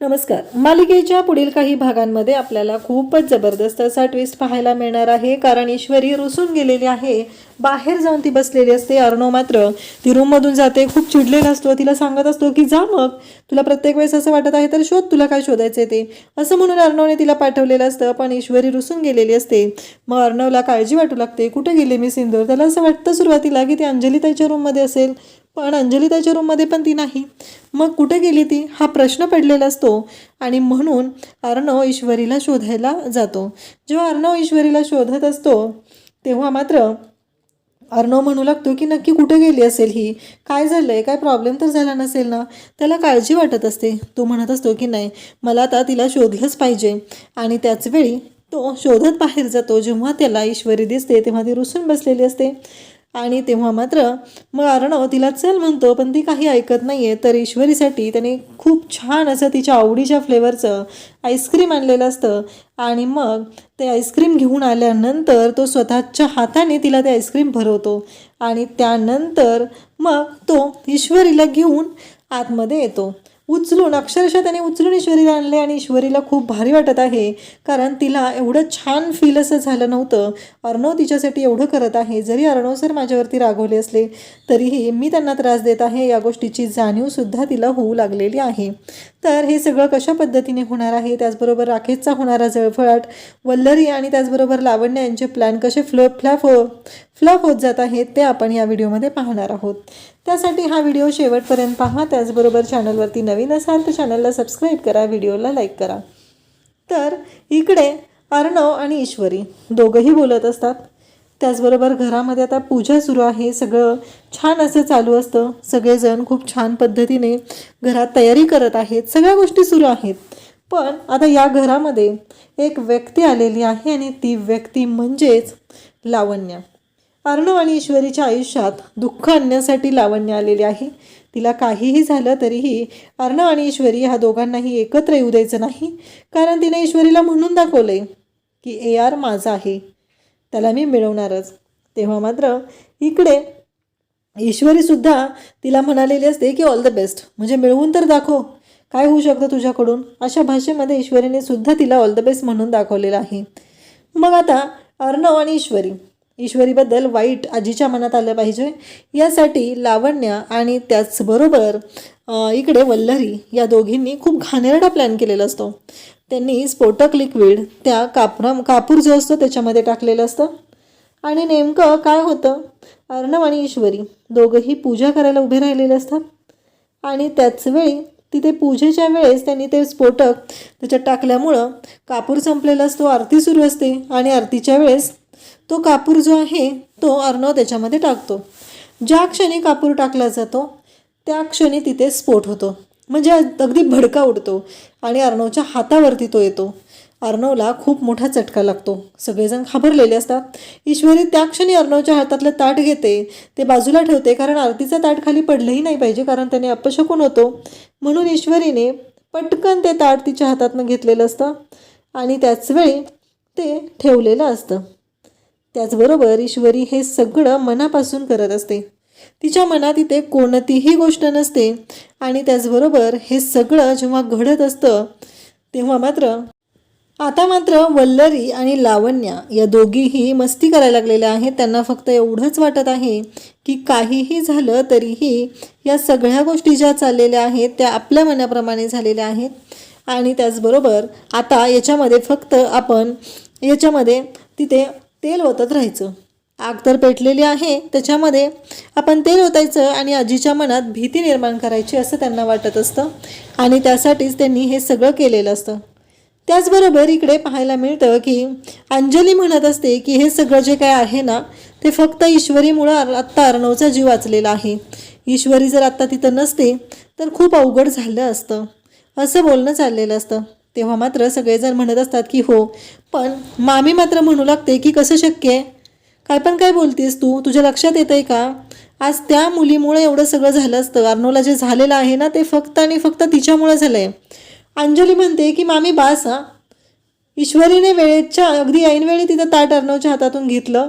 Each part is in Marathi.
नमस्कार. मालिकेच्या पुढील काही भागांमध्ये आपल्याला खूपच जबरदस्त असा ट्विस्ट पाहायला मिळणार आहे. कारण ईश्वरी रुसून गेलेली आहे. बाहेर जाऊन ती बसलेली असते. अर्णव मात्र ती रूममधून जाते. खूप चिडलेला असतो. तिला सांगत असतो की जा मग. तुला प्रत्येक वेळेस असं वाटत आहे तर शोध. तुला काय शोधायचं ते. असं म्हणून अर्णवने तिला पाठवलेलं असतं. पण ईश्वरी रुसून गेलेली असते. मग अर्णवला काळजी वाटू लागते. कुठे गेले मी सिंदूर? त्याला असं वाटतं सुरुवातीला की ती अंजली त्याच्या रूममध्ये असेल. पण अंजली त्याच्या रूममध्ये पण ती नाही. मग कुठे गेली ती? हा प्रश्न पडलेला असतो. आणि म्हणून अर्णव ईश्वरीला शोधायला जातो. जेव्हा अर्णव ईश्वरीला शोधत असतो तेव्हा मात्र अर्णव म्हणू लागतो की नक्की कुठे गेली असेल ही? काय झालं आहे काय प्रॉब्लेम तर झाला नसेल ना? त्याला काळजी वाटत असते. तो म्हणत असतो की नाही मला आता तिला शोधलंच पाहिजे. आणि त्याचवेळी तो शोधत बाहेर जातो. जेव्हा त्याला ईश्वरी दिसते तेव्हा ती रुसून बसलेली असते. आणि तेव्हा मात्र मग अर्णव तिला चल म्हणतो पण ती काही ऐकत नाही आहे तर ईश्वरीसाठी त्याने खूप छान असं तिच्या आवडीच्या फ्लेवरचं आईस्क्रीम आणलेलं असतं. आणि मग ते आईस्क्रीम घेऊन आल्यानंतर तो स्वतःच्या हाताने तिला ते आईस्क्रीम भरवतो. आणि त्यानंतर मग तो ईश्वरीला घेऊन आतमध्ये येतो. उचलून अक्षरशः त्याने उचलून ईश्वरीला आणले आणि ईश्वरीला खूप भारी वाटत आहे. कारण तिला एवढं छान फील असं झालं नव्हतं. अर्णव तिच्यासाठी एवढं करत आहे. जरी अर्णव सर माझ्यावरती रागवले असले तरीही मी त्यांना त्रास देत आहे. या गोष्टीची जाणीवसुद्धा तिला होऊ लागलेली आहे. तर हे सगळं कशा पद्धतीने होणार आहे? त्याचबरोबर राकेशचा होणारा जळफळाट वल्लरी आणि त्याचबरोबर लावण्य यांचे प्लॅन कसे फ्लो हो- फ्लॅप फ्लफ होत जात आहेत ते आपण या व्हिडिओमध्ये पाहणार आहोत. त्यासाठी हा व्हिडिओ शेवटपर्यंत पहा. त्याचबरोबर चॅनलवरती नवीन असाल तर चॅनलला सबस्क्राईब करा व्हिडिओला लाईक करा. तर इकडे अर्णव आणि ईश्वरी दोघंही बोलत असतात. त्याचबरोबर घरामध्ये आता पूजा सुरू आहे. सगळं छान असं चालू असतं. सगळेजण खूप छान पद्धतीने घरात तयारी करत आहेत. सगळ्या गोष्टी सुरू आहेत. पण आता या घरामध्ये एक व्यक्ती आलेली आहे आणि ती व्यक्ती म्हणजेच लावण्या. अर्णव आणि ईश्वरीच्या आयुष्यात दुःख आणण्यासाठी लावण्य आलेली आहे. तिला काहीही झालं तरीही अर्णव आणि ईश्वरी ह्या दोघांनाही एकत्र येऊ द्यायचं नाही. कारण तिने ईश्वरीला म्हणून दाखवले की ए आर माझा आहे. त्याला मी मिळवणारच. तेव्हा मात्र इकडे ईश्वरीसुद्धा तिला म्हणालेली असते की ऑल द बेस्ट म्हणजे मिळवून तर दाखव. काय होऊ शकतं तुझ्याकडून? अशा भाषेमध्ये ईश्वरीने सुद्धा तिला ऑल द बेस्ट म्हणून दाखवलेलं आहे. मग आता अर्णव आणि ईश्वरी ईश्वरीबद्दल वाईट आजीच्या मनात आलं पाहिजे. यासाठी लावण्य आणि त्याचबरोबर इकडे वल्लरी या दोघींनी खूप घाणेरडा प्लॅन केलेला असतो. त्यांनी स्फोटक लिक्विड त्या कापरा कापूर जो असतो त्याच्यामध्ये टाकलेलं असतं. आणि नेमकं काय होतं? अर्णव आणि ईश्वरी दोघंही पूजा करायला उभे राहिलेले असतात. आणि त्याचवेळी तिथे पूजेच्या वेळेस त्यांनी ते स्फोटक त्याच्यात टाकल्यामुळं कापूर संपलेला असतो आरती सुरू असते. आणि आरतीच्या वेळेस तो कापूर जो आहे तो अर्णव त्याच्यामध्ये टाकतो. ज्या क्षणी कापूर टाकला जातो त्या क्षणी तिथे स्फोट होतो. म्हणजे अगदी भडका उडतो आणि अर्णवच्या हातावरती तो येतो. अर्णवला खूप मोठा चटका लागतो. सगळेजण घाबरलेले असतात. ईश्वरी त्या क्षणी अर्णवच्या हातातलं ताट घेते ते बाजूला ठेवते कारण आरतीचं ताट खाली पडलंही नाही पाहिजे कारण त्याने अपशकून होतो. म्हणून ईश्वरीने पटकन ते ताट तिच्या हातातनं घेतलेलं असतं आणि त्याच वेळी ते ठेवलेलं असतं. त्याचबरोबर ईश्वरी हे सगळं मनापासून करत असते. तिच्या मनात इथे कोणतीही गोष्ट नसते आणि त्याचबरोबर हे सगळं जेव्हा घडत असतं तेव्हा मात्र आता मात्र वल्लरी आणि लावण्या या दोघीही मस्ती करायला लागलेल्या आहेत. त्यांना फक्त एवढंच वाटत आहे की काहीही झालं तरीही या सगळ्या गोष्टी ज्या चाललेल्या आहेत त्या आपल्या मनाप्रमाणे झालेल्या आहेत. आणि त्याचबरोबर आता याच्यामध्ये फक्त आपण याच्यामध्ये तिथे तेल ओतत राहायचं. आग तर पेटलेली आहे त्याच्यामध्ये आपण तेल ओतायचं आणि आजीच्या मनात भीती निर्माण करायची असं त्यांना वाटत असतं आणि त्यासाठीच त्यांनी हे सगळं केलेलं असतं. त्याचबरोबर इकडे पाहायला मिळतं की अंजली म्हणत असते की हे सगळं जे काय आहे ना ते फक्त ईश्वरीमुळं आत्ता अर्णवचा जीव वाचलेला आहे. ईश्वरी जर आत्ता तिथं नसते तर खूप अवघड झालं असतं. असं बोलणं चाललेलं असतं. तेव्हा मात्र सगळेजण म्हणत असतात की हो पण मामी मात्र म्हणू लागते की कसं शक्य आहे? काय पण काय बोलतेस तू? तुझ्या लक्षात येतं आहे का? आज त्या मुलीमुळे एवढं सगळं झालं असतं. अर्नोला जे झालेलं आहे ना ते फक्त आणि फक्त तिच्यामुळे झालं आहे अंजली म्हणते की मामी बास हा. ईश्वरीने वेळेच्या अगदी ऐनवेळी तिथं ताट अर्णवच्या हातातून घेतलं.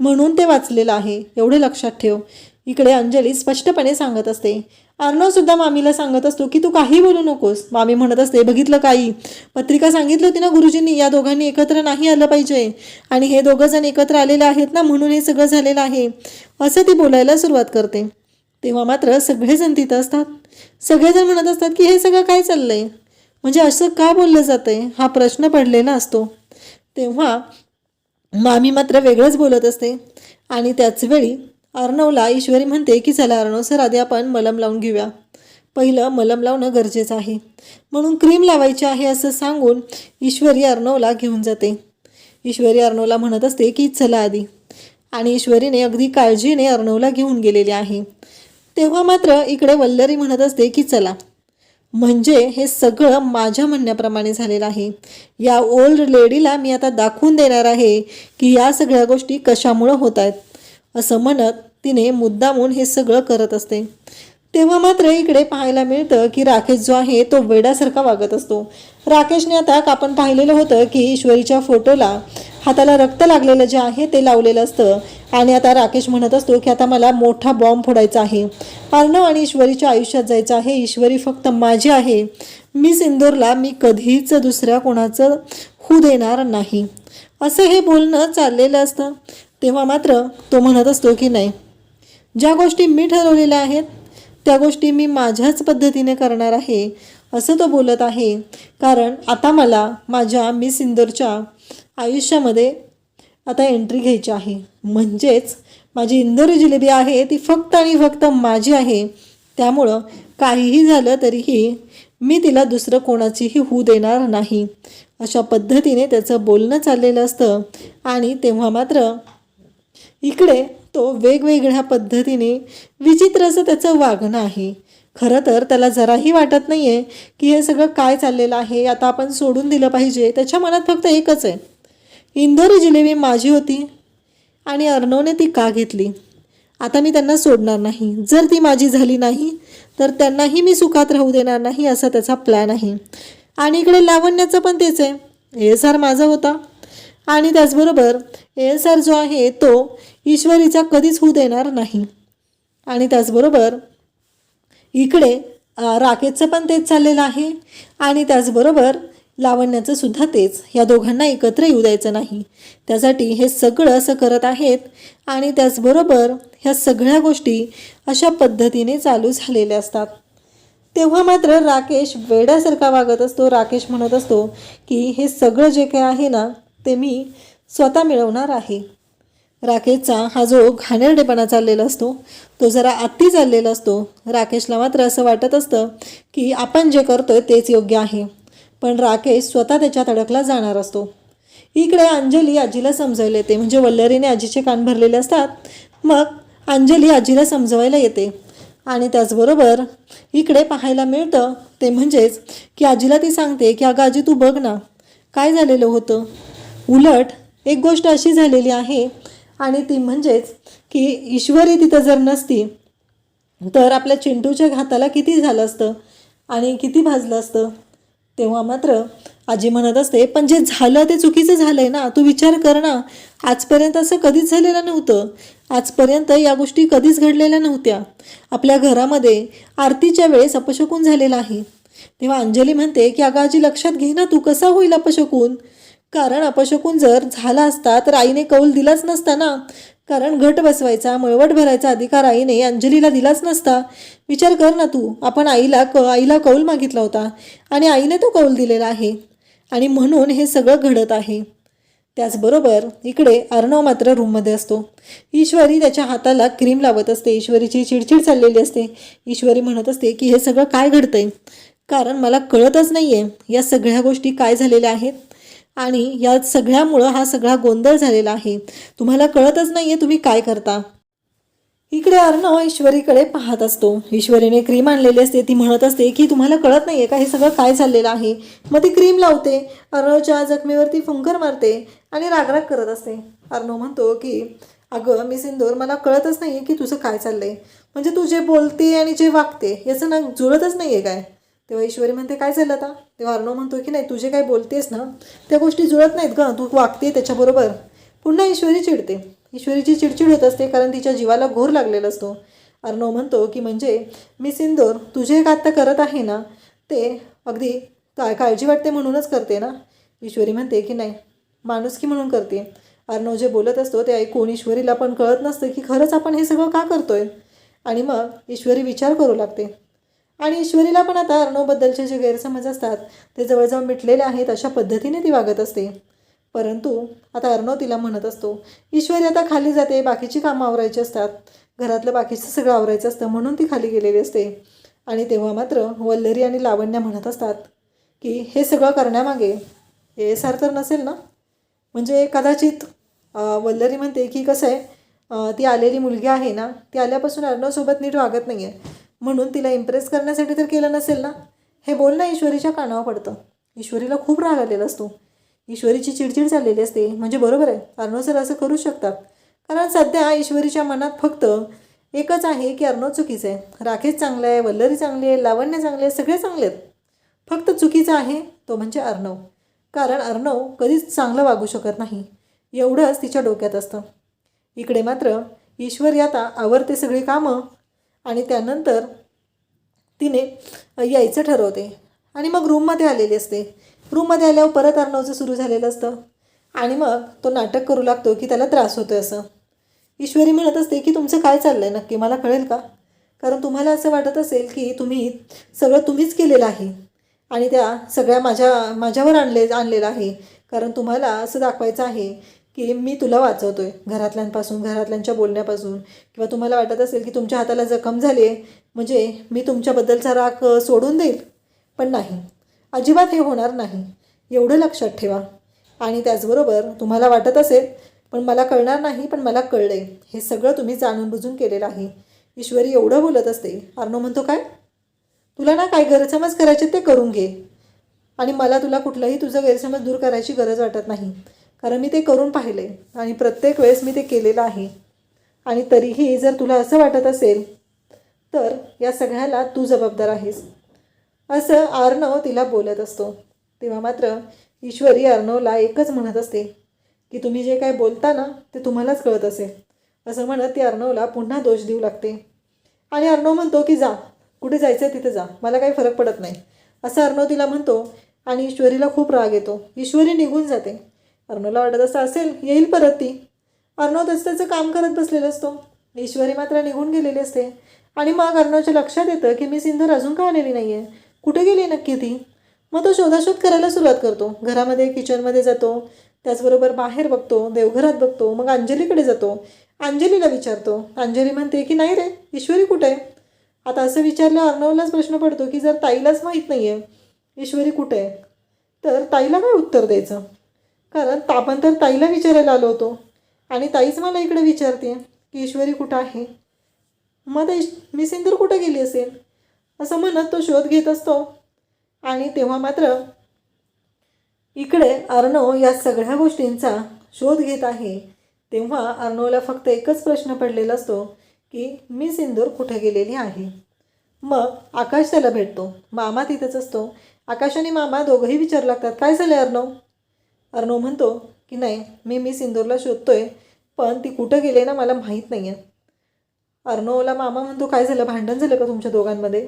म्हणून ते वाचलेलं आहे. एवढे लक्षात ठेव. इकडे अंजली स्पष्टपणे सांगत असते. अर्णव सुद्धा मामीला सांगत असतो की तू काही बोलू नकोस. मामी म्हणत असते बघितलं काही. पत्रिका सांगितली होती ना गुरुजींनी या दोघांनी एकत्र नाही आलं पाहिजे. आणि हे दोघं जण एकत्र आलेले आहेत ना म्हणून हे सगळं झालेलं आहे. असं ती बोलायला सुरुवात करते. तेव्हा मात्र सगळेजण तिथं असतात. सगळेजण म्हणत असतात की हे सगळं काय चाललंय? म्हणजे असं का बोललं जातंय? हा प्रश्न पडलेला असतो. तेव्हा मामी मात्र वेगळंच बोलत असते. आणि त्याच वेळी अर्णवला ईश्वरी म्हणते की चला अर्णव सर आधी आपण मलम लावून घेऊया. पहिलं मलम लावणं गरजेचं आहे. म्हणून क्रीम लावायची आहे असं सांगून ईश्वरी अर्णवला घेऊन जाते. ईश्वरी अर्णवला म्हणत असते की चला आधी. आणि ईश्वरीने अगदी काळजीने अर्णवला घेऊन गेलेली आहे. तेव्हा मात्र इकडे वल्लरी म्हणत असते की चला. म्हणजे हे सगळं माझ्या म्हणण्याप्रमाणे झालेलं आहे. या ओल्ड लेडीला मी आता दाखवून देणार आहे की या सगळ्या गोष्टी कशामुळं होत आहेत असं म्हणत तिने मुद्दामून हे सगळं करत असते. तेव्हा मात्र इकडे पाहायला मिळतं की राकेश जो आहे तो वेड्यासारखा वागत असतो. राकेशने आता आपण पाहिलेलं होतं की ईश्वरीच्या फोटोला हाताला रक्त लागलेलं जे आहे ते लावलेलं असतं. आणि आता राकेश म्हणत असतो की आता मला मोठा बॉम्ब फोडायचा आहे. अर्णव आणि ईश्वरीच्या आयुष्यात जायचं आहे. ईश्वरी फक्त माझी आहे. मी सिंदूरला मी कधीच दुसऱ्या कोणाचं होऊ देणार नाही. असं हे बोलणं चाललेलं असतं. तेव्हा मात्र तो म्हणत असतो की नाही ज्या गोष्टी मी ठरवलेल्या आहेत त्या गोष्टी मी माझ्याच पद्धतीने करणार आहे असं तो बोलत आहे. कारण आता मला माझ्या मिस इंदोरच्या आयुष्यामध्ये आता एंट्री घ्यायची आहे. म्हणजेच माझी इंदोरी जिलेबी आहे ती फक्त आणि फक्त माझी आहे. त्यामुळं काहीही झालं तरीही मी तिला दुसरं कोणाचीही होऊ देणार नाही. अशा पद्धतीने त्याचं बोलणं चाललेलं असतं. आणि तेव्हा मात्र इकडे तो वेगवेगळ्या पद्धतीने विचित्र असं त्याचं वागणं आहे. खरं तर त्याला जराही वाटत नाही आहे की हे सगळं काय चाललेलं आहे आता आपण सोडून दिलं पाहिजे. त्याच्या मनात फक्त एकच आहे. इंदोरी जिलेबी माझी होती आणि अर्णवने ती का घेतली? आता मी त्यांना सोडणार नाही. जर ती माझी झाली नाही तर त्यांनाही मी सुखात राहू देणार नाही असा त्याचा प्लॅन आहे. आणि इकडे लावण्याचं पण तेच आहे. एस आर माझा होता. आणि त्याचबरोबर एस आर जो आहे तो ईश्वरीचा कधीच होऊ देणार नाही. आणि त्याचबरोबर इकडे राकेशचं पण तेच चाललेलं आहे. आणि त्याचबरोबर लावण्याचं सुद्धा तेच. या दोघांना एकत्र येऊ द्यायचं नाही. त्यासाठी हे सगळं असं करत आहेत. आणि त्याचबरोबर ह्या सगळ्या गोष्टी अशा पद्धतीने चालू झालेल्या असतात. तेव्हा मात्र राकेश वेड्यासारखा वागत असतो. राकेश म्हणत असतो की हे सगळं जे काही आहे ना ते मी स्वतः मिळवणार आहे. राकेशचा हा जो घाणेरडेपणा चाललेला असतो तो जरा आत्ती चाललेला असतो. राकेशला मात्र असं वाटत असतं की आपण जे करतोय तेच योग्य आहे. पण राकेश स्वतः त्याच्यात अडकला जाणार असतो. इकडे अंजली आजीला समजायला येते. म्हणजे वल्लरीने आजीचे कान भरलेले असतात. मग अंजली आजीला समजवायला येते. आणि त्याचबरोबर इकडे पाहायला मिळतं ते म्हणजेच की आजीला ती सांगते की अगं आजी तू बघ ना काय झालेलं होतं? उलट एक गोष्ट अशी झालेली आहे आणि ती म्हणजेच की ईश्वरी तिथं जर नसती तर आपल्या चिंटूच्या घाताला किती झालं असतं आणि किती भाजलं असतं? तेव्हा मात्र आजी म्हणत असते पण जे झालं ते चुकीचं झालंय ना तू विचार कर ना. आजपर्यंत असं कधीच झालेलं नव्हतं. आजपर्यंत या गोष्टी कधीच घडलेल्या नव्हत्या. आपल्या घरामध्ये आरतीच्या वेळेस अपशकून झालेला आहे. तेव्हा अंजली म्हणते की अगं आजी लक्षात घे ना तू कसा होईल अपशकून? कारण अपशकून जर झाला असता तर आईने कौल दिलाच नसता ना. कारण घट बसवायचा मळवट भरायचा अधिकार आईने अंजलीला दिलाच नसता. विचार कर ना तू आपण आईला क आईला कौल मागितला होता आणि आईने तो कौल दिलेला आहे. आणि म्हणून हे सगळं घडत आहे. त्याचबरोबर इकडे अर्णव मात्र रूममध्ये असतो. ईश्वरी त्याच्या हाताला क्रीम लावत असते. ईश्वरीची चिडचिड चाललेली असते. ईश्वरी म्हणत असते की हे सगळं काय घडतंय? कारण मला कळतच नाही आहे या सगळ्या गोष्टी काय झालेल्या आहेत. आणि या सगळ्यामुळं हा सगळा गोंधळ झालेला आहे. तुम्हाला कळतच नाही आहे तुम्ही काय करता. इकडे अर्णव ईश्वरीकडे पाहत असतो. ईश्वरीने क्रीम आणलेली असते ती म्हणत असते की तुम्हाला कळत नाहीये का हे सगळं काय चाललेलं आहे? मग ती क्रीम लावते. अर्णवच्या जखमेवरती फुंकर मारते आणि रागराग करत असते. अर्णव म्हणतो की अगं मी सिंदूर मला कळतच नाहीये की तुझं काय चाललंय. म्हणजे तू जे बोलते आणि जे वागते याचं ना जुळतच नाहीये काय? तेव्हा ईश्वरी म्हणते काय झालं आता? तेव्हा अर्णव म्हणतो की नाही तू जे काय बोलतेस ना त्या गोष्टी जुळत नाहीत गं. तू वागते त्याच्याबरोबर. पुन्हा ईश्वरी चिडते. ईश्वरीची चिडचिड होत असते कारण तिच्या जीवाला घोर लागलेला असतो. अर्णव म्हणतो की म्हणजे मी सिंदूर तुझे एक आत्ता करत आहे ना ते अगदी काय काळजी वाटते म्हणूनच करते ना? ईश्वरी म्हणते की नाही माणुसकी म्हणून करते? अर्णव जे बोलत असतो ते ऐकून ईश्वरीला पण कळत नसतं की खरंच आपण हे सगळं का करतोय? आणि मग ईश्वरी विचार करू लागते. आणि ईश्वरीला पण आता अर्णवबद्दलचे जे गैरसमज असतात ते जवळजवळ मिटलेले आहेत अशा पद्धतीने ती वागत असते. परंतु आता अर्णव तिला म्हणत असतो ईश्वरी आता खाली जाते बाकीची कामं आवरायची असतात. घरातलं बाकीचं सगळं आवरायचं असतं म्हणून ती खाली गेलेली असते. आणि तेव्हा मात्र वल्लरी आणि लावण्या म्हणत असतात की हे सगळं करण्यामागे हे सार तर नसेल ना? म्हणजे कदाचित वल्लरी म्हणते की कसं आहे ती आलेली मुलगी आहे ना ती आल्यापासून अर्णवसोबत नीट वागत नाही आहे म्हणून तिला इम्प्रेस करण्यासाठी तर केलं नसेल ना? हे बोलणं ईश्वरीच्या कानावर पडतं. ईश्वरीला खूप राग आलेला असतो. ईश्वरीची चिडचिड चाललेली असते. म्हणजे बरोबर आहे. अर्णव सर असं करू शकतात. कारण सध्या ईश्वरीच्या मनात फक्त एकच आहे की अर्णव चुकीचं आहे. राकेश चांगलं आहे वल्लरी चांगली आहे लावण्य चांगले आहे सगळे चांगले आहेत. फक्त चुकीचा आहे तो म्हणजे अर्णव. कारण अर्णव कधीच चांगलं वागू शकत नाही. एवढंच तिच्या डोक्यात असतं. इकडे मात्र ईश्वरी आता आवरते सगळी कामं आणि त्यानंतर तिने यायचं ठरवते. आणि मग रूममध्ये आलेली असते. रूममध्ये आल्यावर परत अर्णवचं सुरू झालेलं असतं. आणि मग तो नाटक करू लागतो की त्याला त्रास होतोय असं. ईश्वरी म्हणत असते की तुमचं काय चाललं आहे नक्की? मला कळेल का? कारण तुम्हाला असं वाटत असेल की तुम्ही सगळं तुम्हीच केलेलं आहे. आणि त्या सगळ्या माझ्या माझ्यावर आणले आणलेलं आहे. कारण तुम्हाला असं दाखवायचं आहे की मी तुला वाचवतो आहे घरातल्यांपासून घरातल्यांच्या बोलण्यापासून. किंवा तुम्हाला वाटत असेल की तुमच्या हाताला जखम झाली आहे म्हणजे मी तुमच्याबद्दलचा राग सोडून देईल. पण नाही. अजिबात हे होणार नाही. एवढं लक्षात ठेवा. आणि त्याचबरोबर तुम्हाला वाटत असेल पण मला कळणार नाही पण मला कळलंय. हे सगळं तुम्ही जाणून बुजून केलेलं आहे. ईश्वरी एवढं बोलत असते. अर्णव म्हणतो काय? तुला ना काय गैरसमज करायचे ते करून घे. आणि मला तुला कुठलाही तुझं गैरसमज दूर करायची गरज वाटत नाही. कारण मी ते करून पाहिले आणि प्रत्येक वेळेस मी ते केलेलं आहे. आणि तरीही जर तुला असं वाटत असेल तर या सगळ्याला तू जबाबदार आहेस. असं आर्णव तिला बोलत असतो. तेव्हा मात्र ईश्वरी अर्णवला एकच म्हणत असते की तुम्ही जे काय बोलता ना ते तुम्हालाच कळत असेल. असं म्हणत ती अर्णवला पुन्हा दोष देऊ लागते. आणि अर्णव म्हणतो की जा कुठे जायचं तिथे जा मला काही फरक पडत नाही. असं अर्णव तिला म्हणतो आणि ईश्वरीला खूप राग येतो. ईश्वरी निघून जाते. अर्णवला वाटत असं असेल येईल परत ती. अर्णव त्याचं त्याचं काम करत बसलेलं असतो. ईश्वरी मात्र निघून गेलेली असते. आणि मग अर्णवच्या लक्षात येतं की मी सिंधर अजून का आलेली नाही आहे कुठे गेली नक्की ती? मग तो शोधाशोध करायला सुरुवात करतो. घरामध्ये किचनमध्ये जातो. त्याचबरोबर बाहेर बघतो देवघरात बघतो मग अंजलीकडे जातो. अंजलीला विचारतो. अंजली म्हणते की नाही रे ईश्वरी कुठे आहे? आता असं विचारलं अर्णवलाच प्रश्न पडतो की जर ताईलाच माहीत नाही आहे ईश्वरी कुठे आहे? तर ताईला काय उत्तर द्यायचं? कारण आपण तर ताईला विचारायला आलो होतो. आणि ताईच मला इकडे विचारते की ईश्वरी कुठं आहे? मग ते मी सिंदूर कुठं गेली असेल? असं म्हणत तो शोध घेत असतो. आणि तेव्हा मात्र इकडे अर्णव या सगळ्या गोष्टींचा शोध घेत आहे. तेव्हा अर्णवला फक्त एकच प्रश्न पडलेला असतो की मी सिंदूर कुठे गेलेली आहे? मग आकाश त्याला भेटतो. मामा तिथेच असतो. आकाश आणि मामा दोघंही विचारू लागतात. काय झालं अर्णव? अर्णव म्हणतो की नाही मी मी सिंदूरला शोधतोय पण ती कुठं गेले ना मला माहीत नाही आहे अर्णवला मामा म्हणतो काय झालं? भांडण झालं का तुमच्या दोघांमध्ये?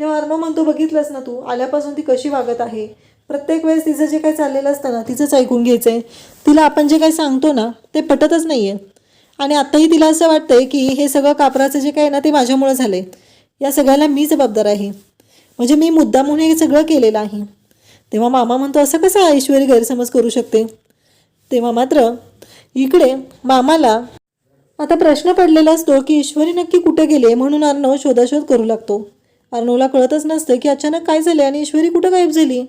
तेव्हा अर्णव म्हणतो बघितलंस ना तू आल्यापासून ती कशी वागत आहे? प्रत्येक वेळेस तिचं जे काही चाललेलं असतं ना तिचंच ऐकून घ्यायचं आहे तिला आपण जे काही सांगतो ना ते पटतच नाही आहे आणि आत्ताही तिला असं वाटतंय की हे सगळं कापराचं जे काय ना ते माझ्यामुळं झालं आहे या सगळ्याला मी जबाबदार आहे. म्हणजे मी मुद्दामून हे सगळं केलेलं आहे. तेव्हा मामा म्हणतो असं कसं ऐश्वरी गैरसमज करू शकते? तेव्हा मात्र इकडे मामाला आता प्रश्न पडलेला असतो की ईश्वरी नक्की कुठे गेले म्हणून अर्णव शोधाशोध करू लागतो. अर्णवला कळतच नसतं की अचानक काय झाले आणि ईश्वरी कुठं गायब झाली?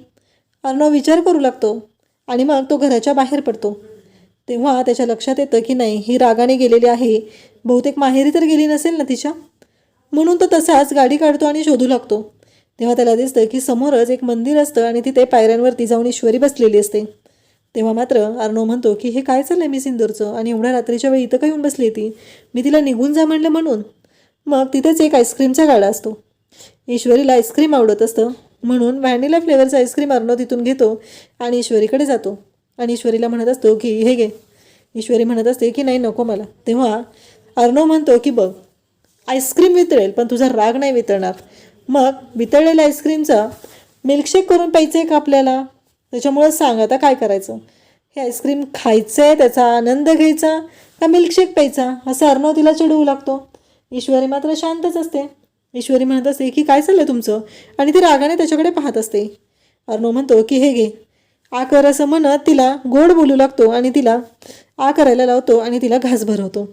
अर्णव विचार करू लागतो आणि मग तो घराच्या बाहेर पडतो. तेव्हा त्याच्या लक्षात येतं की नाही ही रागाने गेलेली आहे. बहुतेक माहेरी तर गेली नसेल ना तिच्या? म्हणून तो तसाच गाडी काढतो आणि शोधू लागतो. तेव्हा त्याला दिसतं की समोरच एक मंदिर असतं आणि तिथे पायऱ्यांवरती जाऊन ईश्वरी बसलेली असते. तेव्हा मात्र अर्णव म्हणतो की हे काय चाललंय मी सिंदूरचं? आणि एवढ्या रात्रीच्या वेळी इथं काय येऊन बसली ती? मी तिला निघून जा म्हणलं म्हणून. मग तिथेच एक आईस्क्रीमचा गाडा असतो. ईश्वरीला आईस्क्रीम आवडत असतं. म्हणून व्हॅनिला फ्लेवरचं आईस्क्रीम अर्णव तिथून घेतो आणि ईश्वरीकडे जातो. आणि ईश्वरीला म्हणत असतो की हे घे. ईश्वरी म्हणत असते की नाही नको मला. तेव्हा अर्णव म्हणतो की बघ आईस्क्रीम वितळेल पण तुझा राग नाही वितळणार. मग वितळलेल्या आईस्क्रीमचा मिल्कशेक करून प्यायचं आहे का आपल्याला? त्याच्यामुळं सांग आता काय करायचं? हे आईस्क्रीम खायचं आहे त्याचा आनंद घ्यायचा का मिल्कशेक प्यायचा? असं अर्णव तिला चिडवू लागतो. ईश्वरी मात्र शांतच असते. ईश्वरी म्हणत असते की काय चाललं तुमचं? आणि ती रागाने त्याच्याकडे पाहत असते. अर्णव म्हणतो की हे घे. आ कर असं म्हणत तिला गोड बोलू लागतो आणि तिला आ करायला लावतो आणि तिला घास भरवतो.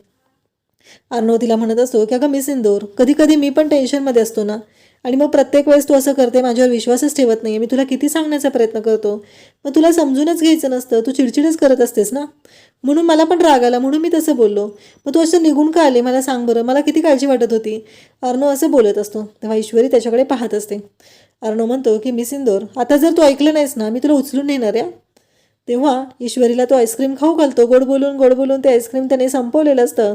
अर्णव तिला म्हणत असतो की अगं मी सिंदूर कधी कधी मी पण टेन्शनमध्ये असतो ना. आणि मग प्रत्येक वेळेस तू असं करते माझ्यावर विश्वासच ठेवत नाही मी तुला किती सांगण्याचा प्रयत्न करतो? मग तुला समजूनच घ्यायचं नसतं. तू चिडचिडच करत असतेस ना? म्हणून मला पण राग आला. म्हणून मी तसं बोललो. मग तू असं निघून का आले? मला सांग बरं. मला किती काळजी वाटत होती? अर्णव असं बोलत असतो. तेव्हा ईश्वरी त्याच्याकडे पाहत असते. अर्णव म्हणतो की मी सिंदूर आता जर तू ऐकलं नाहीस ना मी तुला उचलून नेणार या? तेव्हा ईश्वरीला तो आईस्क्रीम खाऊ घालतो. गोड बोलून गोड बोलून ते आईस्क्रीम त्याने संपवलेलं असतं.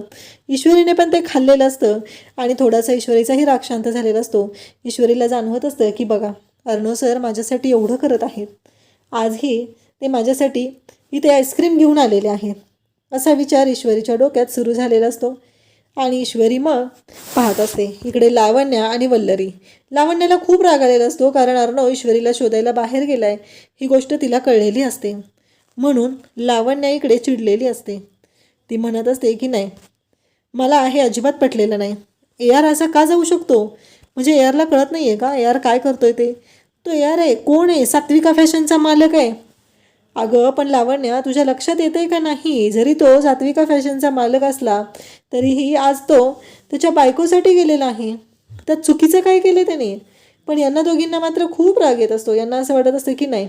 ईश्वरीने पण ते खाल्लेलं असतं. आणि थोडासा ईश्वरीचाही राग शांत झालेला असतो. ईश्वरीला जाणवत असतं की बघा अर्णव सर माझ्यासाठी एवढं करत आहेत. आजही ते माझ्यासाठी इथे आईस्क्रीम घेऊन आलेले आहेत. असा विचार ईश्वरीच्या डोक्यात सुरू झालेला असतो. आणि ईश्वरी मग पाहत असते इकडे लावण्या आणि वल्लरी. लावण्याला खूप राग आलेला असतो कारण अर्णव ईश्वरीला शोधायला बाहेर गेलाय. ही गोष्ट तिला कळलेली असते. म्हणून लावण्या इकडे चिडलेली असते. ती म्हणत असते की नाही मला हे अजिबात पटलेलं नाही. ए आर असा का जाऊ शकतो? म्हणजे ए आरला कळत नाही आहे का? ए आर काय करतोय ते? तो ए आर आहे. कोण आहे? सात्विका फॅशनचा मालक आहे. अगं पण लावण्या तुझ्या लक्षात येते का नाही? जरी तो सात्विका फॅशनचा मालक असला तरीही आज तो त्याच्या बायकोसाठी गेलेला आहे. त्यात चुकीचं काय केलं त्याने? पण यांना दोघींना मात्र खूप राग येत असतो. यांना असं वाटत असतं की नाही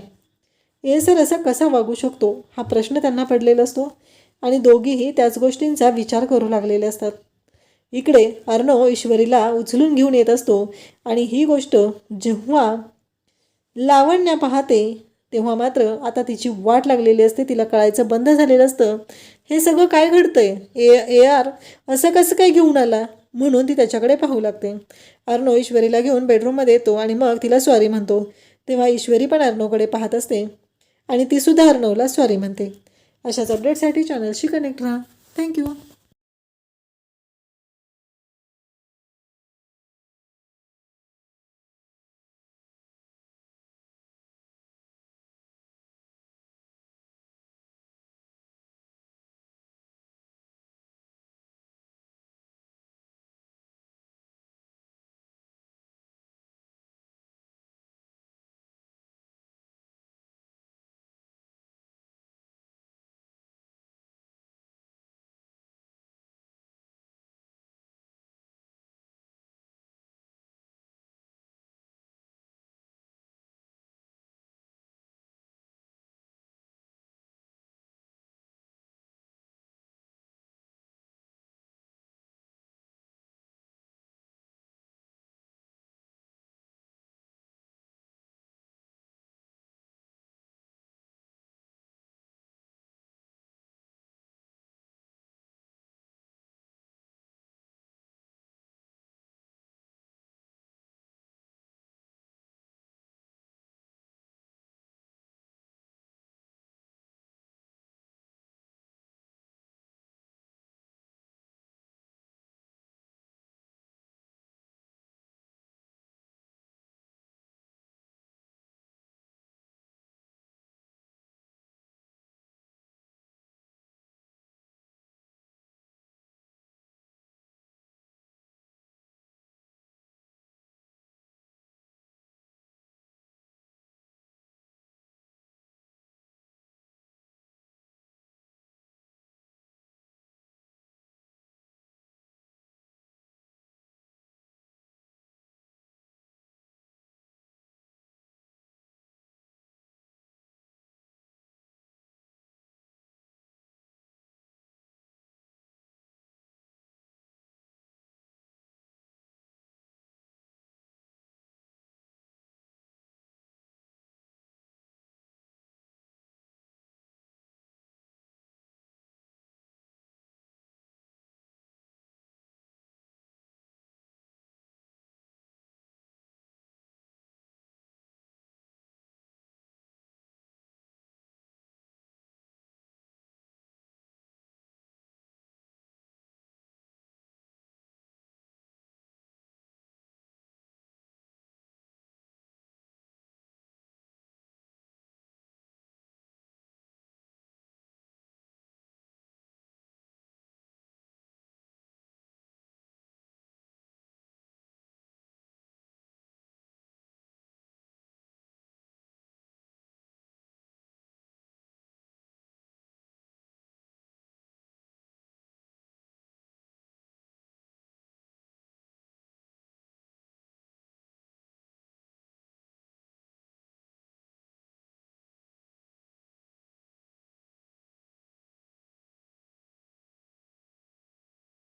ए सर असा कसा वागू शकतो? हा प्रश्न त्यांना पडलेला असतो आणि दोघीही त्याच गोष्टींचा विचार करू लागलेले असतात. इकडे अर्णव ईश्वरीला उचलून घेऊन येत असतो आणि ही गोष्ट जेव्हा लावण्या पाहते तेव्हा मात्र आता तिची वाट लागलेली असते तिला कळायचं बंद झालेलं असतं. हे सगळं काय घडतंय? ए ए आर असं कसं काय घेऊन आला? म्हणून ती त्याच्याकडे पाहू लागते. अर्णव ईश्वरीला घेऊन बेडरूममध्ये येतो आणि मग तिला सॉरी म्हणतो. तेव्हा ईश्वरी पण अर्णवकडे पाहत असते. आणि ती सुद्धा अर्णवला सॉरी म्हणते. अशाच अपडेटसाठी चॅनलशी कनेक्ट राहा. थँक्यू